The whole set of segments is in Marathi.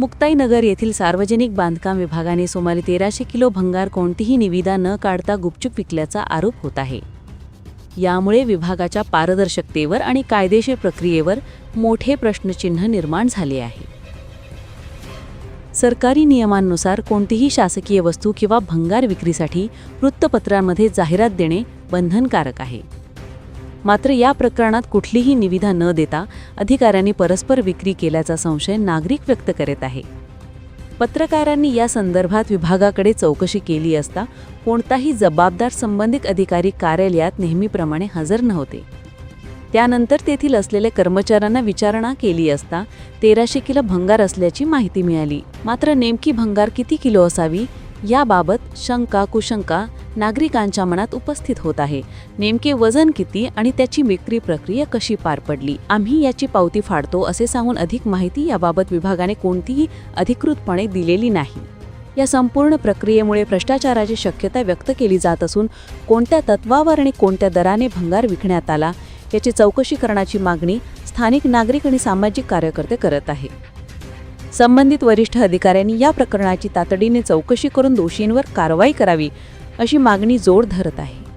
मुक्ताईनगर येथील सार्वजनिक बांधकाम विभागाने सुमारे तेराशे किलो भंगार कोणतीही निविदा न काढता गुपचूप विकल्याचा आरोप होत आहे. यामुळे विभागाच्या पारदर्शकतेवर आणि कायदेशीर प्रक्रियेवर मोठे प्रश्नचिन्ह निर्माण झाले आहे. सरकारी नियमांनुसार कोणतीही शासकीय वस्तू किंवा भंगार विक्रीसाठी वृत्तपत्रांमध्ये जाहिरात देणे बंधनकारक आहे. मात्र या प्रकरणात कुठलीही निविदा न देता अधिकाऱ्यांनी परस्पर विक्री केल्याचा संशय नागरिक व्यक्त करत आहे. पत्रकारांनी या संदर्भात विभागाकडे चौकशी केली असता कोणताही जबाबदार संबंधित अधिकारी कार्यालयात नेहमीप्रमाणे हजर नव्हते. त्यानंतर तेथील असलेल्या कर्मचाऱ्यांना विचारणा केली असता तेराशे किलो भंगार असल्याची माहिती मिळाली. मात्र नेमकी भंगार किती किलो असावी? याबाबत शंका कुशंका नागरिकांच्या मनात उपस्थित होत आहे. नेमके वजन किती आणि त्याची विक्री प्रक्रिया कशी पार पडली? आम्ही याची पावती फाडतो असे सांगून अधिक माहिती याबाबत विभागाने कोणतीही अधिकृतपणे दिलेली नाही. या संपूर्ण प्रक्रियेमुळे भ्रष्टाचाराची शक्यता व्यक्त केली जात असून कोणत्या तत्वावर आणि कोणत्या दराने भंगार विकण्यात आला याची चौकशी करण्याची मागणी स्थानिक नागरिक आणि सामाजिक कार्यकर्ते करत आहे संबंधित वरिष्ठ अधिकाऱ्यांनी या प्रकरणाची तातडीने चौकशी करून दोषींवर कारवाई करावी अशी मागणी जोर धरत आहे.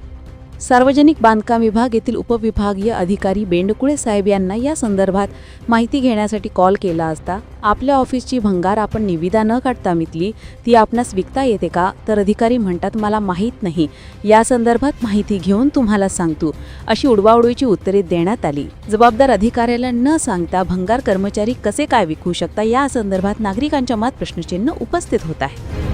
सार्वजनिक बांधकाम विभाग येथील उपविभागीय अधिकारी बेंडकुळे साहेब यांना या संदर्भात माहिती घेण्यासाठी कॉल केला असता आपल्या ऑफिसची भंगार आपण निविदा न काढता मितली ती आपणास विकता येते का तर अधिकारी म्हणतात मला माहीत नाही. या संदर्भात माहिती घेऊन तुम्हाला सांगतो अशी उडवाउडवीची उत्तरे देण्यात आली. जबाबदार अधिकाऱ्याला न सांगता भंगार कर्मचारी कसे काय विकू शकता या संदर्भात नागरिकांच्या मात प्रश्नचिन्ह उपस्थित होत आहे.